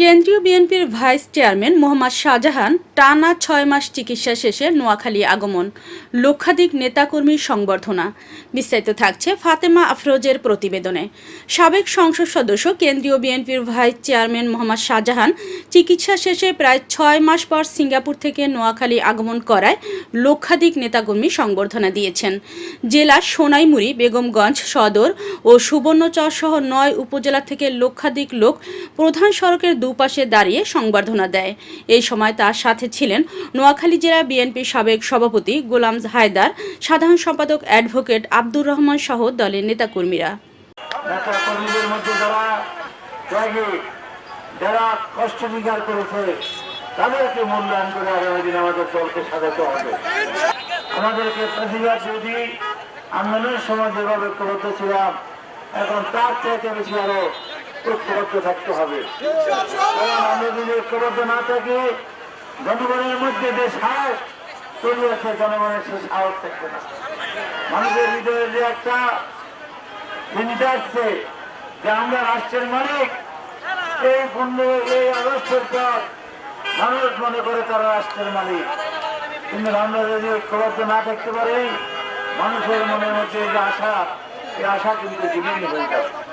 কেন্দ্রীয় বিএনপির vice chairman Mohammad Shahjahan টানা ছয় মাস চিকিৎসা শেষে নোয়াখালী আগমন। লক্ষাধিক নেতাকর্মীর সংবর্ধনা। বিস্তারিত থাকছে ফাতেমা আফরোজের প্রতিবেদনে। সাবেক সংসদ সদস্য কেন্দ্রীয় বিএনপির ভাইস চেয়ারম্যান মোহাম্মদ শাহজাহান চিকিৎসা শেষে প্রায় ছয় মাস পর সিঙ্গাপুর থেকে নোয়াখালী আগমন করায় লক্ষাধিক নেতাকর্মী সংবর্ধনা দিয়েছেন। জেলার সোনাইমুড়ি, বেগমগঞ্জ সদর ও সুবর্ণচর সহ নয় উপজেলা থেকে লক্ষাধিক লোক প্রধান সড়কের দুপাশে দাঁড়িয়ে সংবর্ধনা দেয়। এই সময় তার সাথে ছিলেন নোয়াখালী জেলা বিএনপির সাবেক সভাপতি গোলাম হায়দার, সাধারণ সম্পাদক অ্যাডভোকেট আব্দুর রহমান সহ দলের নেতাকর্মীরা। যারা কষ্ট স্বীকার করেছে, তাদেরকে মূল্যায়ন করে আগামী দিন আমাদের দলকে হবে। আমাদেরকে প্রতিবাদ যদি আন্দোলনের সময় যেভাবে ঐক্যবদ্ধ ছিলাম, এখন তার চাইতে বেশি আরও ঐক্যবদ্ধ থাকতে হবে। ঐক্যবদ্ধ না থাকি, জনগণের মধ্যে যে সাহস তৈরি আছে জনগণের সে সাহস থাকবে না। মানুষের হৃদয়ে যে একটা চিন্তা আসছে, যে আমরা রাষ্ট্রের মালিক, এই পণ্য এই আগস্টের পর মানুষ মনে করে তারা রাষ্ট্রের মালিক। কিন্তু আমরা যদি ঐক্যবদ্ধ না থাকতে পারি, মানুষের মনের মধ্যে যে আশা, এই আশা কিন্তু জীবন হয়ে যাবে।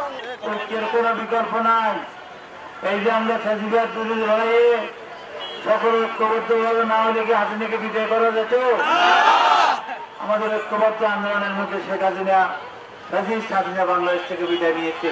ঐক্যের কোনো বিকল্প নাই। এই যে আমরা ফেসবুকের বিরোধী লড়াইয়ে সকল ঐক্যবদ্ধ ভাবে না হলে কি হাসিনাকে বিদায় করা যেত, আমাদের ঐক্যবদ্ধ আন্দোলনের মধ্যে শেখ হাসিনা ফ্যাসিস্ট হাসিনা বাংলাদেশ থেকে বিদায় নিয়েছে।